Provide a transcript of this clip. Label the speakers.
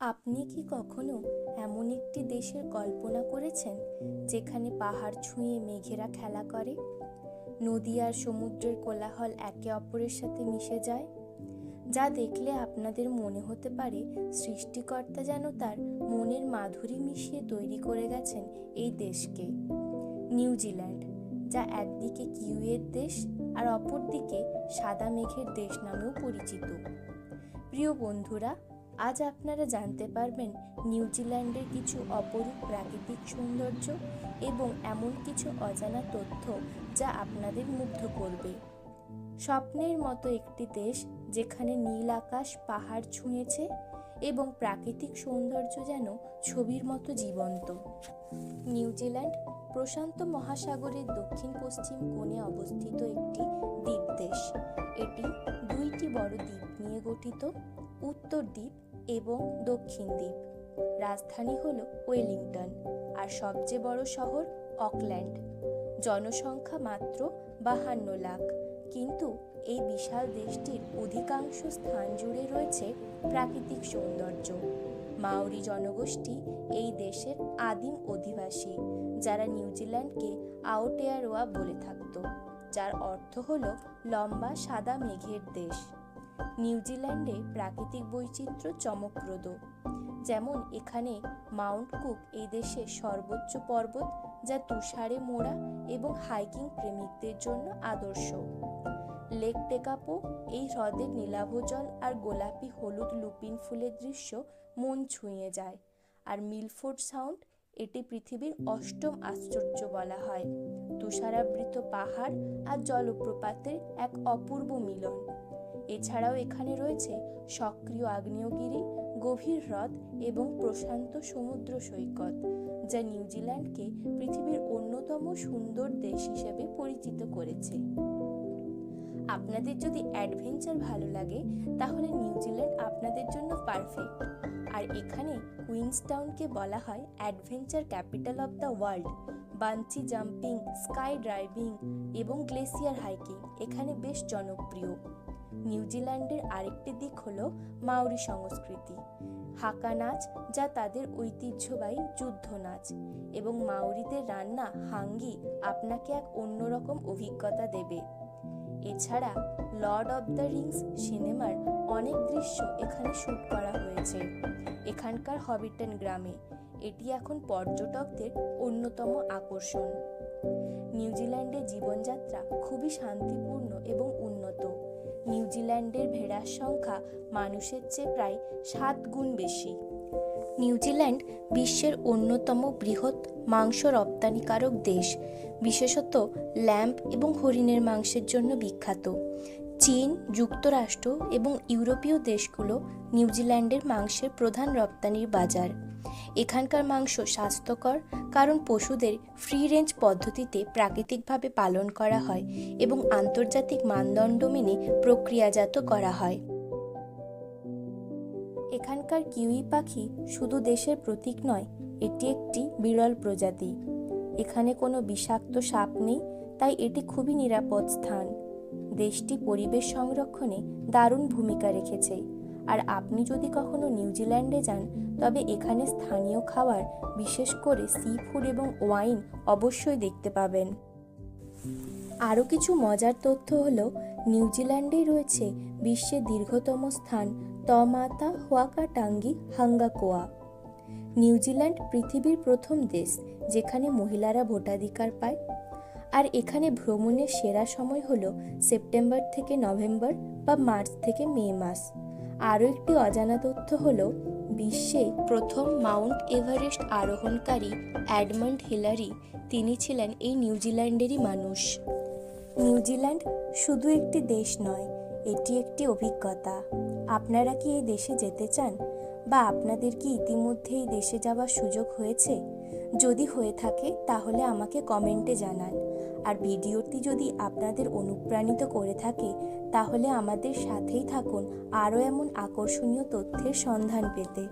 Speaker 1: আপনি কি কখনো এমন একটি দেশের কল্পনা করেছেন যেখানে পাহাড় ছুঁয়ে মেঘেরা খেলা করে? নদী আর সমুদ্রের কোলাহল একে অপরের সাথে মিশে যায়, যা দেখলে আপনাদের মনে হতে পারে সৃষ্টিকর্তা যেন তার মনের মাধুরী মিশিয়ে তৈরি করে গেছেন এই দেশকে। নিউজিল্যান্ড যা একদিকে কিউয়ের দেশ আর অপরদিকে সাদা মেঘের দেশ নামেও পরিচিত। প্রিয় বন্ধুরা আজ আপনারা জানতে পারবেন নিউজিল্যান্ডের কিছু অপরূপ প্রাকৃতিক সৌন্দর্য এবং এমন কিছু অজানা তথ্য যা আপনাদের মুগ্ধ করবে। স্বপ্নের মতো একটি দেশ যেখানে নীল আকাশ পাহাড় ছুঁয়েছে এবং প্রাকৃতিক সৌন্দর্য যেন ছবির মতো জীবন্ত। নিউজিল্যান্ড প্রশান্ত মহাসাগরের দক্ষিণ পশ্চিম কোণে অবস্থিত একটি দ্বীপ দেশ এটি দুইটি বড় দ্বীপ নিয়ে গঠিত। উত্তর দ্বীপ এবং দক্ষিণ দ্বীপ। রাজধানী হল ওয়েলিংটন, আর সবচেয়ে বড় শহর অকল্যান্ড। জনসংখ্যা মাত্র বাহান্ন লাখ। কিন্তু এই বিশাল দেশটির অধিকাংশ স্থান জুড়ে রয়েছে প্রাকৃতিক সৌন্দর্য। মাওরি জনগোষ্ঠী এই দেশের আদিম অধিবাসী, যারা নিউজিল্যান্ডকে আউটেয়ারোয়া বলে থাকত, যার অর্থ হল লম্বা সাদা মেঘের দেশ। নিউজিল্যান্ডে প্রাকৃতিক বৈচিত্র্য চমকপ্রদ। যেমন এখানে মাউন্ট কুক এই দেশের সর্বোচ্চ পর্বত যা তুষারে মোড়া এবং হাইকিং প্রেমিকদের জন্য আদর্শ। লেক টেকাপো এই হ্রদের নীলাভ জল আর গোলাপি হলুদ লুপিন ফুলের দৃশ্য মন ছুঁয়ে যায়। আর মিলফোর্ড সাউন্ড এটি পৃথিবীর অষ্টম আশ্চর্য বলা হয়। তুষারাবৃত পাহাড় আর জলপ্রপাতের এক অপূর্ব মিলন। এছাড়াও এখানে রয়েছে সক্রিয় আগ্নেয়গিরি, গভীর হ্রদ এবং প্রশান্ত সমুদ্র সৈকত, যা নিউজিল্যান্ডকে পৃথিবীর অন্যতম সুন্দর দেশ হিসেবে পরিচিত করেছে। আপনাদের যদি অ্যাডভেঞ্চার ভালো লাগে, তাহলে নিউজিল্যান্ড আপনাদের জন্য পারফেক্ট। আর এখানে কুইন্সটাউনকে বলা হয় adventure capital of the world, bungee jumping, skydiving এবং গ্লেসিয়ার হাইকিং। এখানে বেশ জনপ্রিয়। নিউজিল্যান্ডের আরেকটি দিক হলো মাউরি সংস্কৃতি। হাকা নাচ, যা তাদের ঐতিহ্যবাহী যুদ্ধ নাচ, এবং মাউরিদের রান্না হাঙ্গি আপনাকে এক অন্যরকম অভিজ্ঞতা দেবে। এছাড়া লর্ড অব দ্য রিংস সিনেমার অনেক দৃশ্য এখানে শ্যুট করা হয়েছে। এখানকার হবিটন গ্রামে এটি এখন পর্যটকদের অন্যতম আকর্ষণ। নিউজিল্যান্ডের জীবনযাত্রা খুবই শান্তিপূর্ণ এবং উন্নত। নিউজিল্যান্ডের ভেড়ার সংখ্যা মানুষের চেয়ে প্রায় সাত গুণ বেশি। নিউজিল্যান্ড বিশ্বের অন্যতম বৃহৎ মাংস রপ্তানিকারক দেশ, বিশেষত ল্যাম্প এবং হরিণের মাংসের জন্য বিখ্যাত। চীন, যুক্তরাষ্ট্র এবং ইউরোপীয় দেশগুলো নিউজিল্যান্ডের মাংসের প্রধান রপ্তানির বাজার। এখানকার মাংস স্বাস্থ্যকর, কারণ পশুদের ফ্রি রেঞ্জ পদ্ধতিতে প্রাকৃতিকভাবে পালন করা হয় এবং আন্তর্জাতিক মানদণ্ড মেনে প্রক্রিয়াজাত করা হয়। এখানকার কিউই পাখি শুধু দেশের প্রতীক নয়, এটি একটি বিরল প্রজাতি। এখানে কোনো বিষাক্ত সাপ নেই, তাই এটি খুবই নিরাপদ স্থান। দেশটি পরিবেশ সংরক্ষণে দারুণ ভূমিকা রেখেছে। আর আপনি যদি কখনো নিউজিল্যান্ডে যান, তবে এখানে স্থানীয় খাবার, বিশেষ করে সি ফুড এবং ওয়াইন অবশ্যই দেখতে পাবেন। আরও কিছু মজার তথ্য হলো নিউজিল্যান্ডেই রয়েছে বিশ্বের দীর্ঘতম স্থান তমাতা হোয়াকাটাঙ্গি হাঙ্গাকোয়া। নিউজিল্যান্ড পৃথিবীর প্রথম দেশ, যেখানে মহিলারা ভোটাধিকার পায়। আর এখানে ভ্রমণের সেরা সময় হলো সেপ্টেম্বর থেকে নভেম্বর বা মার্চ থেকে মে মাস। আরও একটি অজানা তথ্য হলো, বিশ্বে প্রথম মাউন্ট এভারেস্ট আরোহণকারী অ্যাডমন্ড হিলারি তিনি ছিলেন এই নিউজিল্যান্ডেরই মানুষ। নিউজিল্যান্ড শুধু একটি দেশ নয়, এটি একটি অভিজ্ঞতা। আপনারা কি এই দেশে যেতে চান বা আপনাদের কি ইতিমধ্যে এই দেশে যাওয়ার সুযোগ হয়েছে? যদি হয়ে থাকে তাহলে আমাকে কমেন্টে জানান। আর ভিডিওটি যদি আপনাদের অনুপ্রাণিত করে থাকে, তাহলে আমাদের সাথেই থাকুন আরও এমন আকর্ষণীয় তথ্যের সন্ধান পেতে।